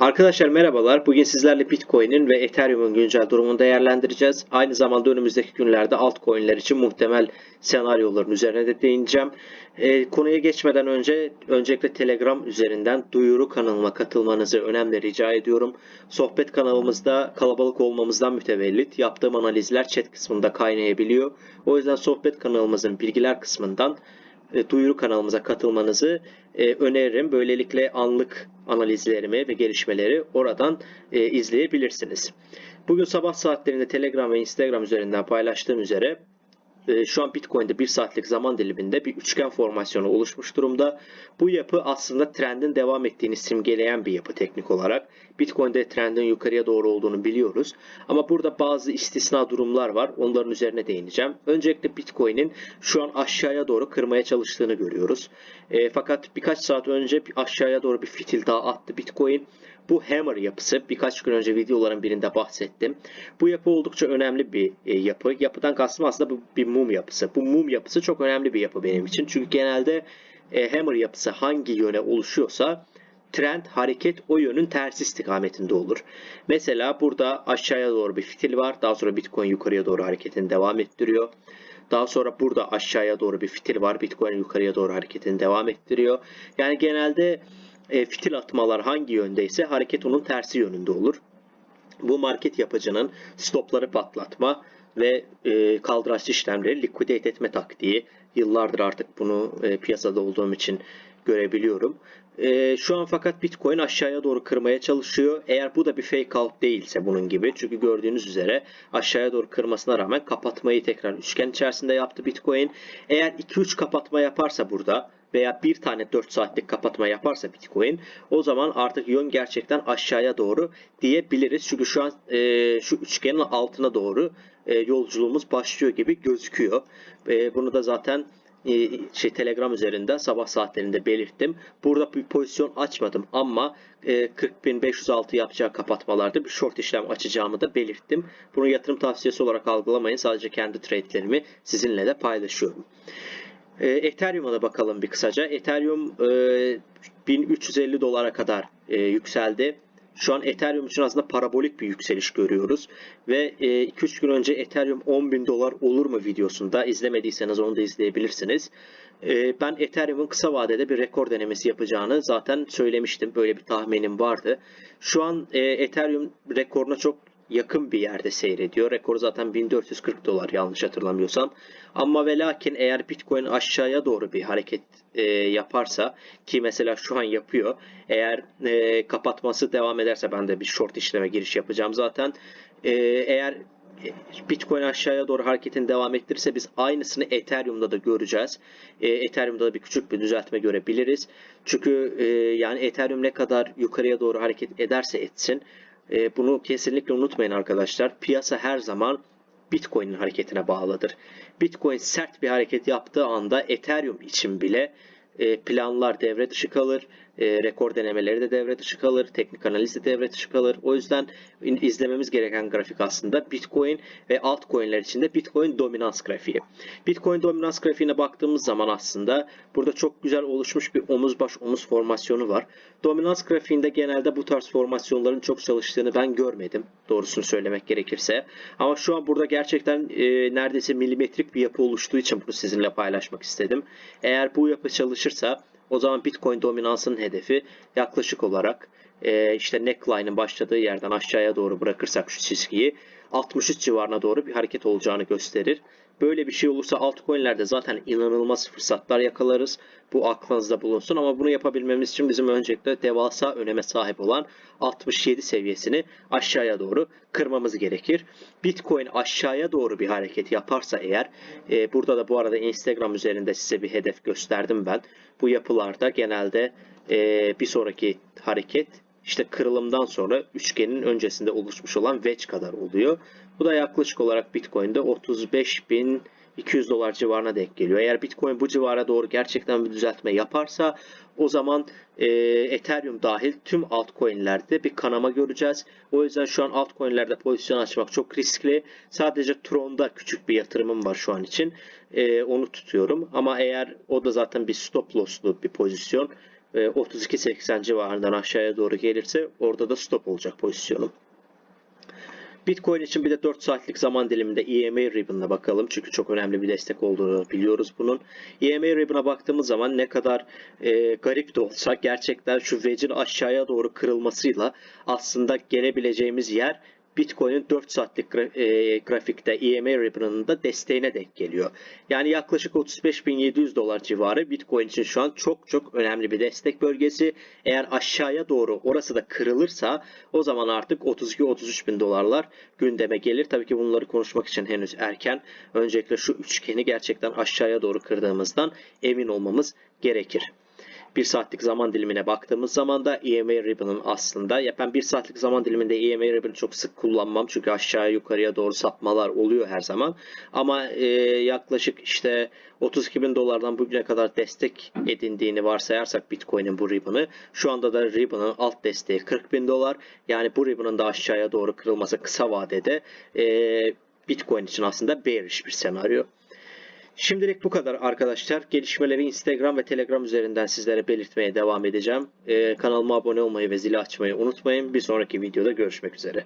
Arkadaşlar merhabalar. Bugün sizlerle Bitcoin'in ve Ethereum'un güncel durumunu değerlendireceğiz. Aynı zamanda önümüzdeki günlerde altcoin'ler için muhtemel senaryoların üzerine de değineceğim. Ee, konuya geçmeden önce öncelikle Telegram üzerinden duyuru kanalıma katılmanızı önemli rica ediyorum. Sohbet kanalımızda kalabalık olmamızdan mütevellit yaptığım analizler chat kısmında kaynayabiliyor. O yüzden sohbet kanalımızın bilgiler kısmından e, duyuru kanalımıza katılmanızı e, öneririm. Böylelikle anlık analizlerimi ve gelişmeleri oradan e, izleyebilirsiniz. Bugün sabah saatlerinde Telegram ve Instagram üzerinden paylaştığım üzere şu an Bitcoin'de bir saatlik zaman diliminde bir üçgen formasyonu oluşmuş durumda. Bu yapı aslında trendin devam ettiğini simgeleyen bir yapı teknik olarak. Bitcoin'de trendin yukarıya doğru olduğunu biliyoruz. Ama burada bazı istisna durumlar var. Onların üzerine değineceğim. Öncelikle Bitcoin'in şu an aşağıya doğru kırmaya çalıştığını görüyoruz. E, fakat birkaç saat önce aşağıya doğru bir fitil daha attı Bitcoin. Bu hammer yapısı birkaç gün önce videoların birinde bahsettim. Bu yapı oldukça önemli bir e, yapı. Yapıdan kastım aslında bu bir mum yapısı. Bu mum yapısı çok önemli bir yapı benim için. Çünkü genelde e, hammer yapısı hangi yöne oluşuyorsa trend hareket o yönün tersi istikametinde olur. Mesela burada aşağıya doğru bir fitil var. Daha sonra Bitcoin yukarıya doğru hareketini devam ettiriyor. Daha sonra burada aşağıya doğru bir fitil var. Bitcoin yukarıya doğru hareketini devam ettiriyor. Yani genelde e, fitil atmalar hangi yöndeyse hareket onun tersi yönünde olur. Bu market yapıcının stopları patlatma ve e, kaldıraç işlemleri liquidate etme taktiği. Yıllardır artık bunu e, piyasada olduğum için görebiliyorum. E, şu an fakat Bitcoin aşağıya doğru kırmaya çalışıyor. Eğer bu da bir fake out değilse bunun gibi. Çünkü gördüğünüz üzere aşağıya doğru kırmasına rağmen kapatmayı tekrar üçgen içerisinde yaptı Bitcoin. Eğer 2-3 kapatma yaparsa burada veya bir tane 4 saatlik kapatma yaparsa Bitcoin o zaman artık yön gerçekten aşağıya doğru diyebiliriz. Çünkü şu an e, şu üçgenin altına doğru e, yolculuğumuz başlıyor gibi gözüküyor. E, bunu da zaten şey Telegram üzerinde sabah saatlerinde belirttim. Burada bir pozisyon açmadım ama e, 40.506 yapacağı kapatmalarda bir short işlem açacağımı da belirttim. Bunu yatırım tavsiyesi olarak algılamayın. Sadece kendi trade'lerimi sizinle de paylaşıyorum. E, Ethereum'a da bakalım bir kısaca. Ethereum e, 1350 dolara kadar e, yükseldi. Şu an Ethereum için aslında parabolik bir yükseliş görüyoruz. Ve 2-3 e, gün önce Ethereum 10.000 dolar olur mu videosunda izlemediyseniz onu da izleyebilirsiniz. E, ben Ethereum'un kısa vadede bir rekor denemesi yapacağını zaten söylemiştim. Böyle bir tahminim vardı. Şu an e, Ethereum rekoruna çok yakın bir yerde seyrediyor. Rekoru zaten 1440 dolar yanlış hatırlamıyorsam. Ama ve lakin eğer Bitcoin aşağıya doğru bir hareket e, yaparsa ki mesela şu an yapıyor. Eğer e, kapatması devam ederse ben de bir short işleme giriş yapacağım zaten. E, eğer Bitcoin aşağıya doğru hareketini devam ettirirse biz aynısını Ethereum'da da göreceğiz. E, Ethereum'da da bir küçük bir düzeltme görebiliriz. Çünkü e, yani Ethereum ne kadar yukarıya doğru hareket ederse etsin e, bunu kesinlikle unutmayın arkadaşlar. Piyasa her zaman Bitcoin'in hareketine bağlıdır. Bitcoin sert bir hareket yaptığı anda Ethereum için bile e, planlar devre dışı kalır. E, rekor denemeleri de devre dışı kalır. Teknik analiz de devre dışı kalır. O yüzden izlememiz gereken grafik aslında Bitcoin ve altcoin'ler içinde Bitcoin dominans grafiği. Bitcoin dominans grafiğine baktığımız zaman aslında burada çok güzel oluşmuş bir omuz baş omuz formasyonu var. Dominans grafiğinde genelde bu tarz formasyonların çok çalıştığını ben görmedim. Doğrusunu söylemek gerekirse. Ama şu an burada gerçekten e, neredeyse milimetrik bir yapı oluştuğu için bunu sizinle paylaşmak istedim. Eğer bu yapı çalışırsa o zaman Bitcoin dominansının hedefi yaklaşık olarak e, işte neckline'ın başladığı yerden aşağıya doğru bırakırsak şu çizgiyi 63 civarına doğru bir hareket olacağını gösterir. Böyle bir şey olursa altcoin'lerde zaten inanılmaz fırsatlar yakalarız. Bu aklınızda bulunsun ama bunu yapabilmemiz için bizim öncelikle devasa öneme sahip olan 67 seviyesini aşağıya doğru kırmamız gerekir. Bitcoin aşağıya doğru bir hareket yaparsa eğer e, burada da bu arada Instagram üzerinde size bir hedef gösterdim ben. Bu yapılarda genelde e, bir sonraki hareket işte kırılımdan sonra üçgenin öncesinde oluşmuş olan wedge kadar oluyor. Bu da yaklaşık olarak Bitcoin'de 35.200 dolar civarına denk geliyor. Eğer Bitcoin bu civara doğru gerçekten bir düzeltme yaparsa o zaman e, Ethereum dahil tüm altcoin'lerde bir kanama göreceğiz. O yüzden şu an altcoin'lerde pozisyon açmak çok riskli. Sadece Tron'da küçük bir yatırımım var şu an için. E, onu tutuyorum. Ama eğer o da zaten bir stop loss'lu bir pozisyon 32.80 civarından aşağıya doğru gelirse orada da stop olacak pozisyonum. Bitcoin için bir de 4 saatlik zaman diliminde EMA ribbon'ına bakalım. Çünkü çok önemli bir destek olduğunu biliyoruz bunun. EMA ribbon'a baktığımız zaman ne kadar e, garip de olsa gerçekten şu wedge'in aşağıya doğru kırılmasıyla aslında gelebileceğimiz yer Bitcoin'in 4 saatlik e, grafikte EMA ribbon'ının da desteğine denk geliyor. Yani yaklaşık 35.700 dolar civarı Bitcoin için şu an çok çok önemli bir destek bölgesi. Eğer aşağıya doğru orası da kırılırsa o zaman artık 32-33 bin dolarlar gündeme gelir. Tabii ki bunları konuşmak için henüz erken. Öncelikle şu üçgeni gerçekten aşağıya doğru kırdığımızdan emin olmamız gerekir. 1 saatlik zaman dilimine baktığımız zaman da EMA ribbon'ın aslında ya ben 1 saatlik zaman diliminde EMA ribbon'ı çok sık kullanmam çünkü aşağıya yukarıya doğru sapmalar oluyor her zaman ama e, yaklaşık işte 32 bin dolardan bugüne kadar destek edindiğini varsayarsak Bitcoin'in bu ribbon'ı şu anda da ribbon'ın alt desteği 40 bin dolar yani bu ribbon'ın da aşağıya doğru kırılması kısa vadede e, Bitcoin için aslında bearish bir senaryo. Şimdilik bu kadar arkadaşlar. Gelişmeleri Instagram ve Telegram üzerinden sizlere belirtmeye devam edeceğim. Ee, kanalıma abone olmayı ve zili açmayı unutmayın. Bir sonraki videoda görüşmek üzere.